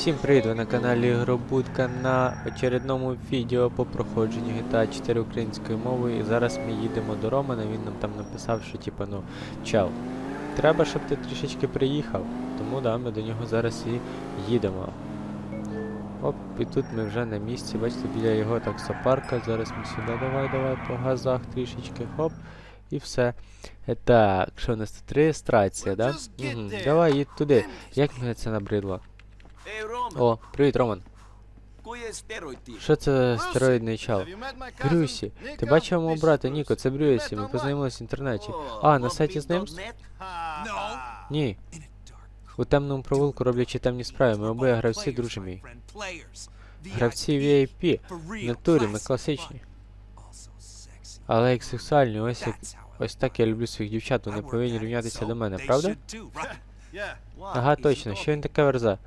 Всім привіт, ви на каналі Ігробудка на очередному відео по проходженню GTA 4 українською мовою. І зараз ми їдемо до Романа, він нам там написав, що типа, ну, чел, треба, щоб ти трішечки приїхав. Тому да, ми до нього зараз і їдемо. Оп, і тут ми вже на місці, бачите, біля його таксопарка. Зараз ми сюди давай, давай по газах трішечки, хоп, і все. Е, Так, що у нас тут реєстрація, да? Угу. Давай їдь туди. Як мене це набридло? О, привіт, Роман. Що це стероїдний чал? Брюсі, ти бачив мого брата Ніко, це Брюсі, ми познайомилися в інтернеті. А, на сайті знайомств? Ні. У темному провулку роблячи темні справи, ми обоє гравці, друже мій. Гравці VIP, в натурі, ми класичні. Але як сексуальні, ось як ось так я люблю своїх дівчат, вони повинні рівнятися до мене, правда? Ага, точно, що він таке верза?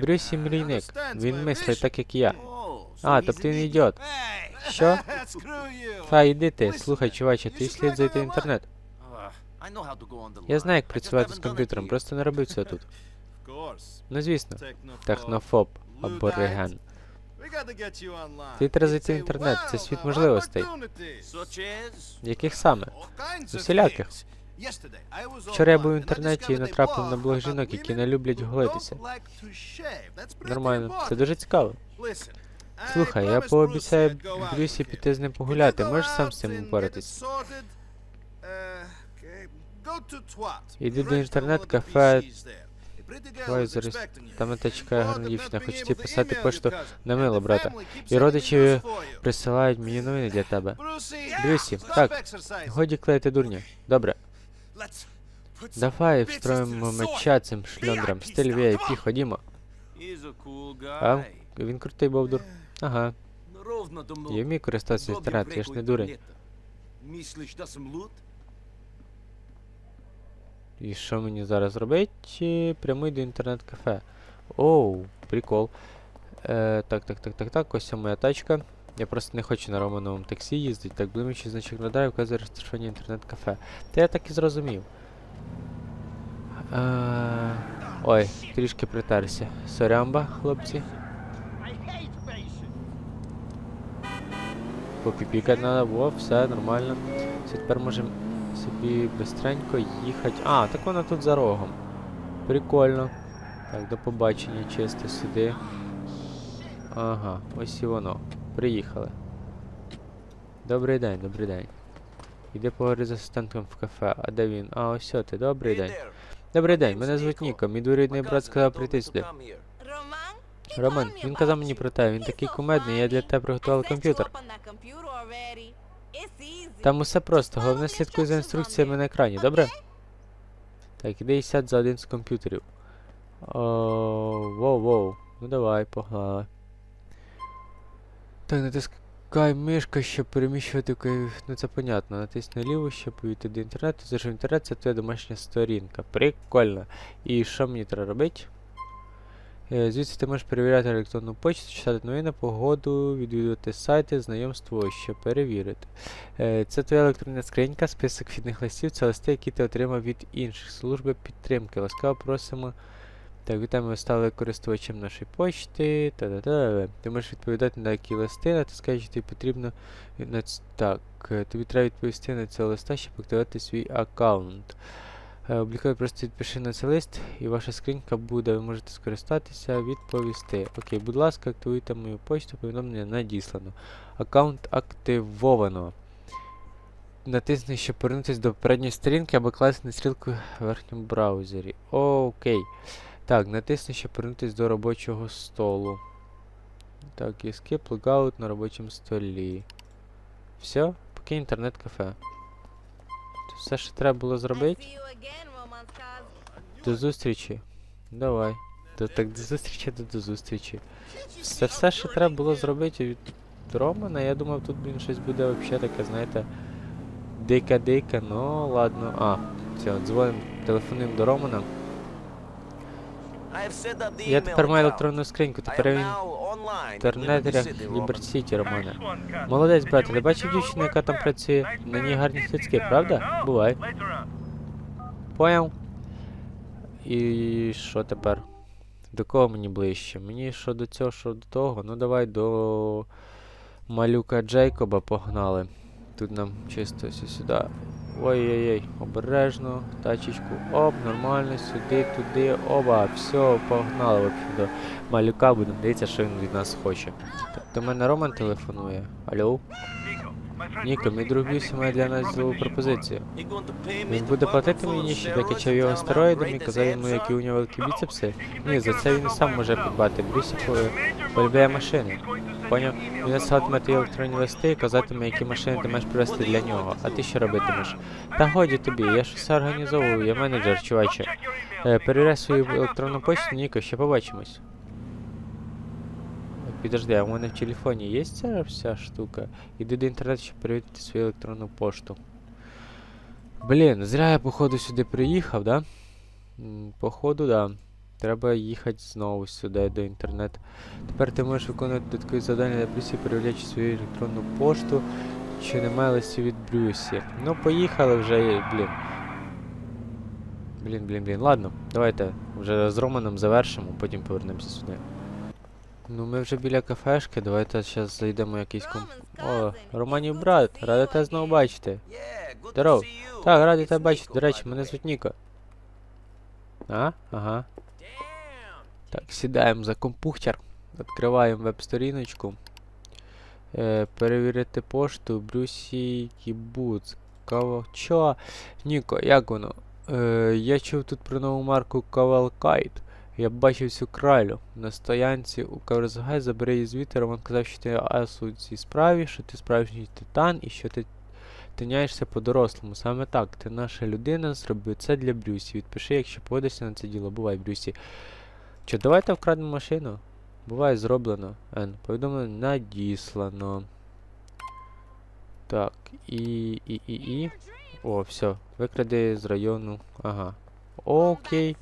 Брюсі мрійник, він мислить так, як я. А, тобто він ідіот. Що? Та йди ти, слухай, чуваче, ти слід зайти в інтернет. Я знаю, як працювати з комп'ютером, просто не робив цього тут. Ну звісно, технофоб, абориген. Ти треба зайти в інтернет, це світ можливостей. Яких саме? Усіляких. Вчора я був в інтернеті і натрапив на блог жінок, які не люблять голитися. Нормально, це дуже цікаво. Слухай, я пообіцяю Брюсі піти з ним погуляти, можеш сам з цим упоратись? Іди до інтернет-кафе. Давай зараз. Там те чекає гарна дівчина, хочеться писати пошту на мило, брата. І родичі присилають мені новини для тебе. Брюсі, так, Годі клеїти дурня. Добре, давай встроїмо меча цим шльондрам. Стиль VIP, ходімо. А? Він крутий бовдур. Ага. Я вмію користуватися інтернетом, я ж не дурень. Мислиш, да сам лут? І що мені зараз робити? Прямий до інтернет-кафе. Оу, прикол. Е, так, так, так, так, так, ось моя тачка. Я просто не хочу на Романовому таксі їздити. Так, блимаючий значок радарів вказує розташування інтернет-кафе. Та я так і зрозумів. Е, ой, трішки притерся. Сорямба, хлопці. Попіпікати треба, во, все нормально. Все, тепер можемо собі бистренько їхати. А, так вона тут за рогом. Прикольно. Так, до побачення, чисто сюди. Ага, ось і воно. Приїхали. Добрий день, добрий день. Іди поговори з асистентом в кафе. А де він? А, ось ти, добрий день. Добрий день, мене звуть Ніко. Мій двоюрідний брат сказав прийти сюди. Роман, він казав мені про те, він такий кумедний, я для тебе приготував комп'ютер. Там усе просто, головне слідкуй за інструкціями на екрані, добре? Так, іди і сядь за один з комп'ютерів. О, воу, воу. Ну давай, погнали. Так, натискай мишка, щоб переміщувати Ну це понятно. Натисни ліву, щоб увійти до інтернету. Зайшов в інтернет, це твоя домашня сторінка. Прикольно. І що мені треба робити? Е, Звідси ти можеш перевіряти електронну почту, читати новини, погоду, відвідувати сайти, знайомство, що перевірити. Е, Це твоя електронна скринька, список вхідних листів, це листи, які ти отримав від інших служби підтримки. Ласкаво просимо. Так, вітаємо, ви стали користувачем нашої почти. Та-та-та. Ти можеш відповідати на які листи, натискаючи, тобі потрібно. на ц- Так, е, тобі треба відповісти на цього листа, щоб активувати свій аккаунт. Е, просто відпиши на цей лист, і ваша скринька буде, ви можете скористатися, відповісти. Окей, будь ласка, активуйте мою почту, повідомлення надіслано. Аккаунт активовано. Натисни, щоб повернутися до попередньої сторінки або класти на стрілку в верхньому браузері. Окей. Так, натисни, щоб повернутися до робочого столу. Так, escape logout на робочому столі. Все, покинь інтернет-кафе. Це все, що треба було зробити. До зустрічі. Давай. До, так, до зустрічі, до, до зустрічі. Це все, що треба було зробити від Романа. Я думав, тут, блін, щось буде взагалі таке, знаєте. Дика-дика, ну ладно. А, все, дзвоним, телефонуємо до Романа. Я тепер маю електронну скриньку, тепер я в інтернетерях Ліберт Сіті, Романе. Молодець, брате, ти бачив дівчину, яка там працює? На ній гарні хлицьки, правда? Бувай. Поняв. І що тепер? До кого мені ближче? Мені що до цього, що до того. Ну давай до малюка Джейкоба погнали. Тут нам чисто сюди. Ой-ой-ой, обережно, тачечку, оп, нормально, сюди, туди, оба, все, погнали вообще до малюка, будемо дивитися, що він від нас хоче. До мене Роман телефонує. Алло? Ніко, мій друг Бюсі має для нас злову пропозицію. Він буде платити мені, щоб я качав його стероїдами і казав йому, які у нього великі біцепси. Ні, за це він сам може підбати. Брюсі по- полюбляє машини. Поняв? Він насилатиме ті електронні листи і казатиме, які машини ти маєш привезти для нього. А ти що робитимеш? Та годі тобі, я все організовую, я менеджер, чуваче. Е, перевіряй свою електронну почту, Ніко, ще побачимось. Е, Підожди, а у мене в телефоні є ця вся штука? Іди до інтернету, щоб перевірити свою електронну пошту. Блін, зря я походу сюди приїхав, да? Походу, да. Треба їхати знову сюди до інтернету. Тепер ти можеш виконувати додаткові завдання на Брюсі, перевіряючи свою електронну пошту, чи немає листів від Брюсі. Ну, поїхали вже, блін. Блін, блін, блін. Ладно, давайте вже з Романом завершимо, потім повернемося сюди. Ну, ми вже біля кафешки, давайте зараз зайдемо в якийсь комп... О, Романів брат, радий тебе знову бачити. Здоров. Так, радий тебе бачити. До речі, мене звуть. Ніко. А? Ага. Так, сідаємо за компухтер, відкриваємо веб-сторіночку. Е, перевірити пошту Брюсі Кібуц. Чо? Ніко, як воно? Е, я чув тут про нову марку Кавалкайт. Я бачив цю кралю на стоянці у Каврзгай, забери її звідти, Роман казав, що ти ас у цій справі, що ти справжній титан і що ти тиняєшся по-дорослому. Саме так, ти наша людина, зроби це для Брюсі. Відпиши, якщо поводишся на це діло. Бувай, Брюсі. Чи давайте вкрадемо машину? Буває зроблено. Н. Повідомлення надіслано. Так, і. і. і. і. О, все. Викради з району. Ага. Окей.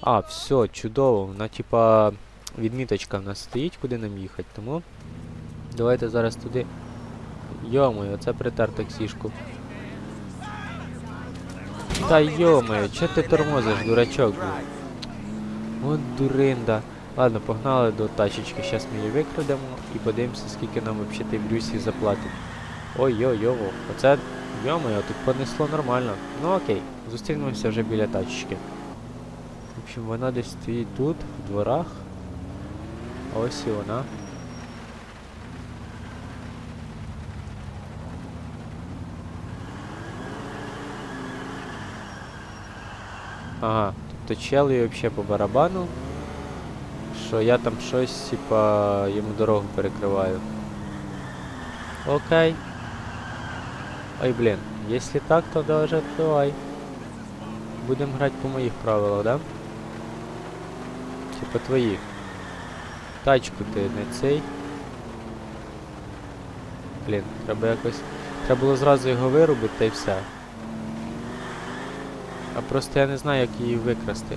А, все, чудово. Вона типа відміточка в нас стоїть, куди нам їхати. Тому давайте зараз туди. Йомою, оце притер таксішку. Та йомою, чого ти тормозиш, дурачок? блін? От дуринда. Ладно, погнали до тачечки. Зараз ми її викрадемо і подивимося, скільки нам взагалі той Брюсі заплатить. Ой-йо-йо, оце йомою, тут понесло нормально. Ну окей, зустрінемося вже біля тачечки. В общем, вона десь стоїть тут, в дворах. Ось і вона. Ага, тобто чел їй взагалі по барабану. Що я там щось, типа, йому дорогу перекриваю. Окей. Ой, блін, якщо так, то даже давай. Будемо грати по моїх правилах, да? Чи по твоїх? Тачку ти не цей. Блін, треба якось. Треба було зразу його вирубити та й все. А просто я не знаю, як її викрасти.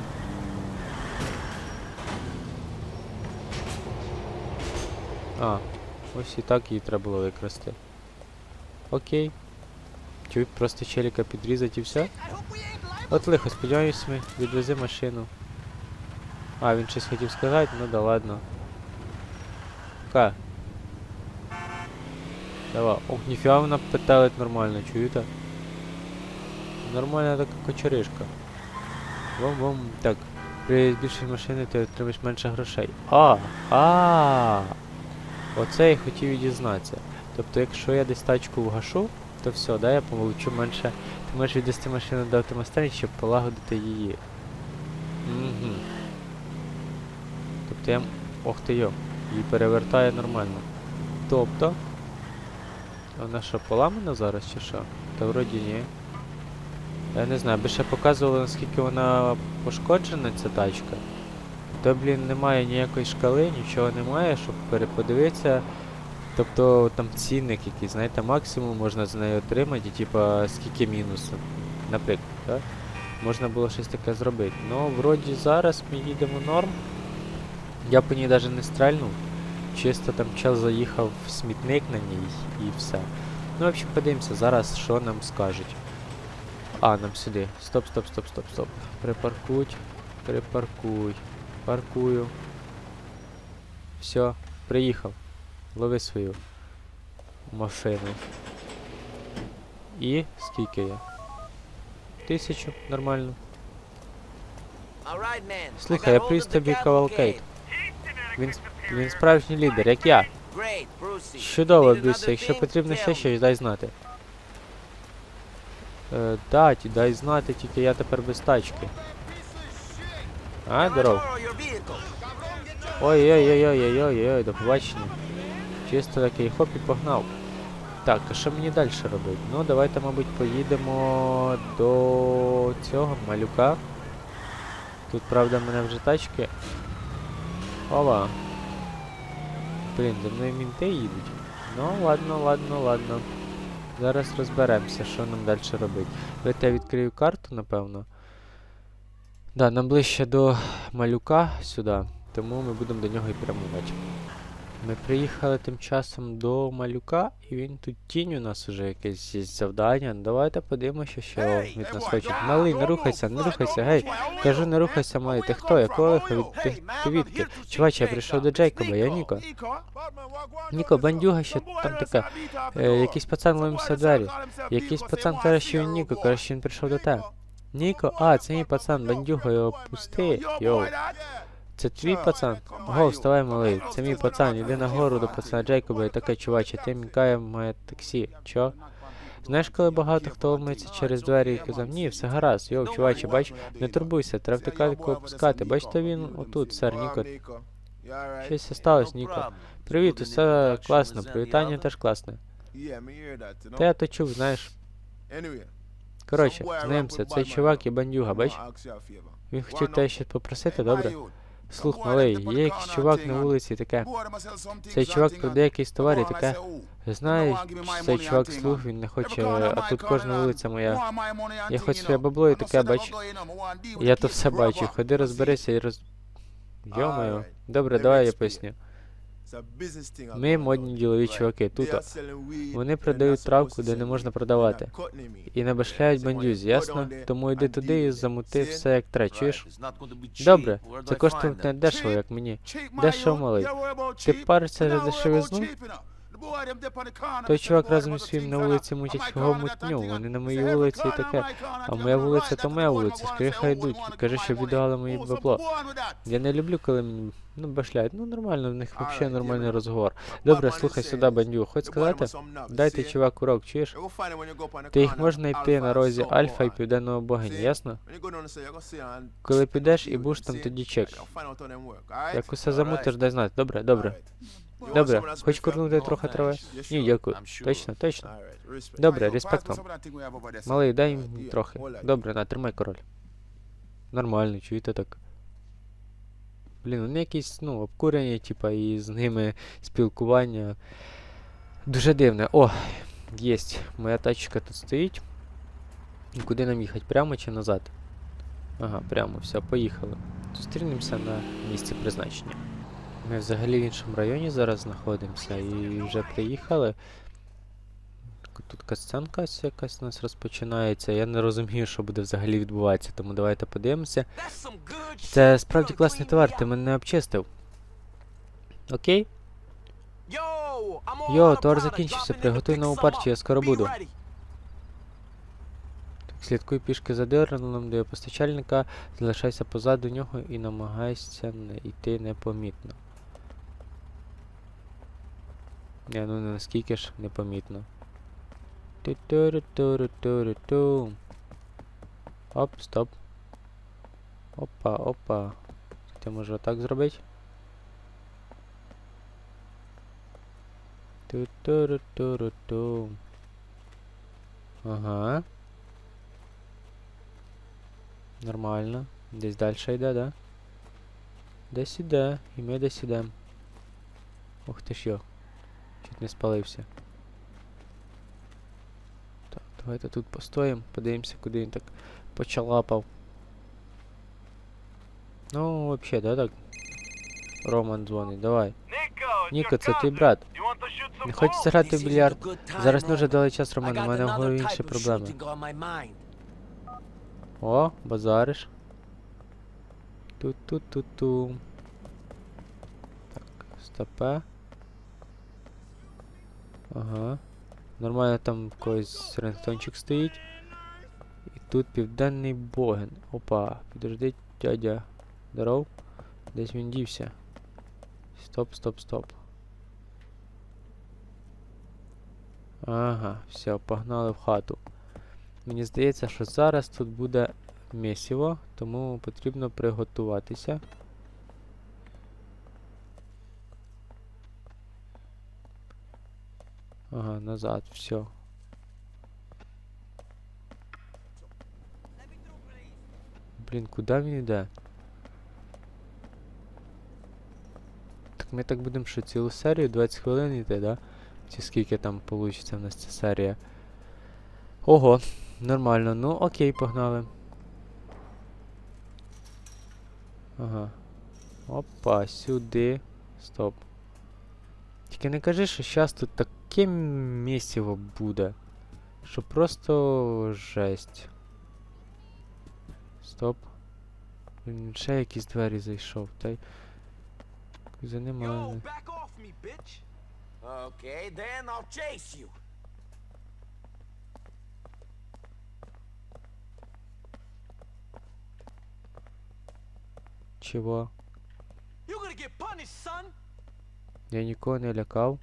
А, ось і так її треба було викрасти. Окей. Чуть просто челіка підрізати і все. От лихо, сподіваюсь, ми відвези машину. А, він щось хотів сказати, ну да ладно. Ка. Давай. Ох, ніфіга вона петелить нормально, чуєте? Нормальна така кочеришка. Бом-бом. Так. При збільшенні машини ти отримаєш менше грошей. А! А! Оце я хотів і дізнатися. Тобто, якщо я десь тачку вгашу, то все, да, я получу менше. Ти можеш відвести машину до автомайстерні, щоб полагодити її. Угу. Тобто я. Ох ти йо, її перевертає нормально. Тобто. Вона що, поламана зараз чи що? Та вроді ні. Я не знаю, би ще показувало наскільки вона пошкоджена ця тачка. То, блін, немає ніякої шкали, нічого немає, щоб переподивитися. Тобто там цінник якийсь, знаєте, максимум можна з нею отримати, типа скільки мінусів. Наприклад, так? Можна було щось таке зробити. Ну, вроді зараз ми їдемо норм. Я по ній навіть не стрельнув. Чисто там чел заїхав в смітник на ній і все. Ну, в общем, подивимося зараз, що нам скажуть. А, нам сюди. Стоп, стоп, стоп, стоп, стоп. Припаркуй. Припаркуй. Паркую. Все, приїхав. Лови свою машину. І скільки я? Тисячу, нормально. Слухай, я привіз тобі кавалкейт. Він, він справжній лідер, як я. Чудово, another якщо потрібно ще щось, дай знати. Е, да, дай знати, тільки я тепер без тачки. А, здоров. borrow your vehicle? Ой-ой-ой-ой-ой-ой, до побачення. Чисто такий хоп і погнав. Так, а що мені далі робити? Ну, давайте, мабуть, поїдемо до цього малюка. Тут, правда, в мене вже тачки. Ова. Блін, за мною мінти їдуть. Ну, ладно, ладно, ладно. Зараз розберемося, що нам далі робити. Давайте я відкрию карту, напевно. Да, нам ближче до малюка сюди, тому ми будемо до нього і прямувати. Ми приїхали тим часом до малюка, і він тут тінь у нас уже якесь є завдання. Ну, Давайте подивимося, що від нас хочуть. Малий, не рухайся, не рухайся, гей. Кажу, не рухайся, малий. Ти хто? Якого лиха від ти, ти відки? Чуваче, я прийшов до Джейкоба, я Ніко. Ніко, бандюга ще там Е, якийсь пацан ломився двері. Якийсь пацан каже, що він Ніко, каже, що він прийшов до тебе. Ніко, а, це мій пацан, бандюга, його пусти. Йоу. Це твій пацан? Come Го, вставай, малий. Це мій пацан, on, іди come нагору до пацана Джейкоба і таке, чуваче, ти мікає моє таксі. Чо? Знаєш, коли багато хто ломиться через двері і казав, ні, все гаразд, йоу, чуваче, бач, не турбуйся, треба втикати опускати. Бачите, він отут, сер, Ніко. Щось сталося, Ніко. Привіт, усе класно, привітання теж класне. Та я то чув, знаєш. Коротше, знаємося, цей чувак і бандюга, бач? Він хотів тебе щось попросити, добре? Слух, малий, є якийсь чувак на вулиці таке. Цей чувак продає якийсь товар і таке. Знаєш, цей чувак слух, він не хоче, а тут кожна вулиця моя. Я хоч своє бабло і таке, бач. Я то все бачу, ходи розберися і роз... Йо-моє. Добре, давай я поясню. Ми модні ділові чуваки, тут. Вони продають травку, де не можна продавати. І набашляють бандюзі, ясно? Тому йди туди і замути все як тре, чуєш? Добре, це коштує не дешево, як мені. Дешево, малий. Ти паришся за дешевизну? Той чувак разом зі своїм на вулиці мутять свого мутню, вони на моїй вулиці і таке. А моя вулиця то моя вулиця, хай йдуть, кажи, щоб віддали мої бабло. Я не люблю, коли мені ну башляють. Ну нормально, в них взагалі нормальний розговор. Добре, слухай сюди, бандю, хоч сказати? Дайте чувак урок, чуєш? Ти їх можна йти на розі Альфа і Південного Богиня, ясно? Коли підеш і будеш там, тоді чек. Як усе замутиш, дай знати. Добре, добре. Добре, хоч курнути трохи трави? Ні, дякую. Точно, точно. Добре, респект вам. Малий, дай їм трохи. Добре, на, тримай король. Нормально, чуєте так. Блін, вони якісь, ну, обкурені, типа, і з ними спілкування. Дуже дивне. О, єсть. Моя тачка тут стоїть. Куди нам їхати? Прямо чи назад? Ага, прямо, все, поїхали. Зустрінемося на місці призначення. Ми взагалі в іншому районі зараз знаходимося і вже приїхали. Тут касценка якась у нас розпочинається. Я не розумію, що буде взагалі відбуватися, тому давайте подивимося. Це справді класний товар, ти мене обчистив. Окей? Йо, товар закінчився, приготуй нову партію, я скоро буду. Так, слідкуй пішки за дилером до постачальника, залишайся позаду нього і намагайся йти непомітно. Не, ну не наскільки ж непомітно. Ту-ту-ру-ту-ру-ту-ру-ту. Оп, стоп. Опа, опа. Ти може отак зробити? Ту-ту-ру-ту-ру-ту. Ага. Нормально. Десь далі йде, да? Десь іде, і ми десь ідемо. Ух ти ж йо. Чуть не спалився. Так, давайте тут постоїмо, подивимося, куди він так почалапав. Ну, вообще, да, так? Роман дзвонить, давай. Ніко, це твій брат. Не хочеш грати в більярд? Зараз дуже дали час, Роман, у мене в голові інші проблеми. О, базариш. Ту-ту-ту-ту. Так, стопе. Ага. Нормально там когось рингтончик стоїть. І тут південний боген. Опа, підожди, дядя. Здоров. Десь він дівся. Стоп, стоп, стоп. Ага, все, погнали в хату. Мені здається, що зараз тут буде місіво, тому потрібно приготуватися. Ага, назад, все. Блін, куди він йде? Так ми так будемо що цілу серію 20 хвилин йти, да? Чи скільки там вийде в нас ця серія? Ого, нормально. Ну окей, погнали. Ага. Опа, сюди. Стоп. Тільки не кажи, що зараз тут таке місіво буде. Що просто жесть. Стоп. Він ще якісь двері зайшов, та й. За ним. але не- back off me, bitch. Then I'll chase you. Son. Я нікого не лякав,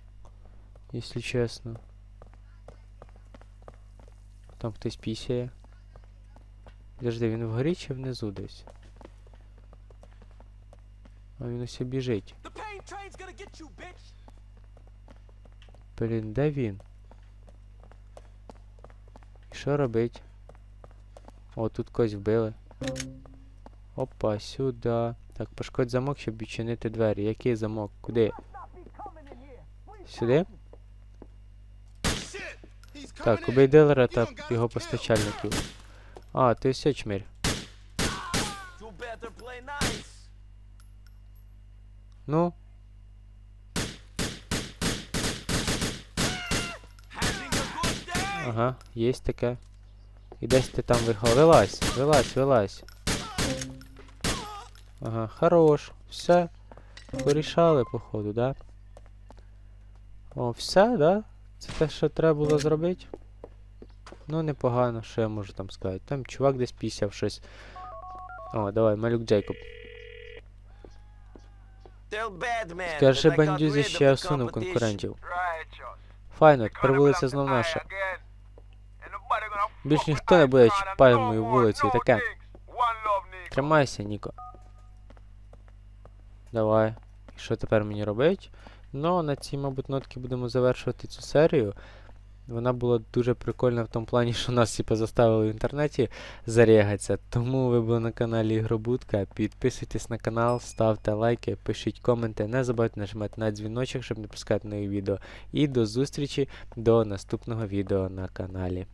якщо чесно. Там хтось пісяє. Подожди, він вгорі чи внизу десь? А він усе біжить. Блін, де він? І що робить? О, тут когось вбили. Опа, сюди. Так, пошкодь замок, щоб відчинити двері. Який замок? Куди? Сюди? Так, убий дилера та його постачальників. А, ти все nice. Ну, ага, єсть таке. І десь ти там вирхав. Вилазь, вилазь, вилазь. Ага, хорош. Все. Порішали, походу, да? О, все, да? Це те, що треба було зробити? Ну, непогано, що я можу там сказати. Там чувак десь пісяв щось. О, давай, малюк Джейкоб. Скажи бандюзі, що я of всунув конкурентів. Файно, тепер вулиця знов наша. Більш ніхто не буде чіпати мою вулицю і таке. Тримайся, Ніко. Давай. І що тепер мені робить? Ну, на цій, мабуть, нотки будемо завершувати цю серію. Вона була дуже прикольна в тому плані, що нас всі позаставили в інтернеті зарягатися. Тому ви були на каналі Ігробудка. Підписуйтесь на канал, ставте лайки, пишіть коменти. Не забудьте нажимати на дзвіночок, щоб не пропускати нові відео. І до зустрічі до наступного відео на каналі.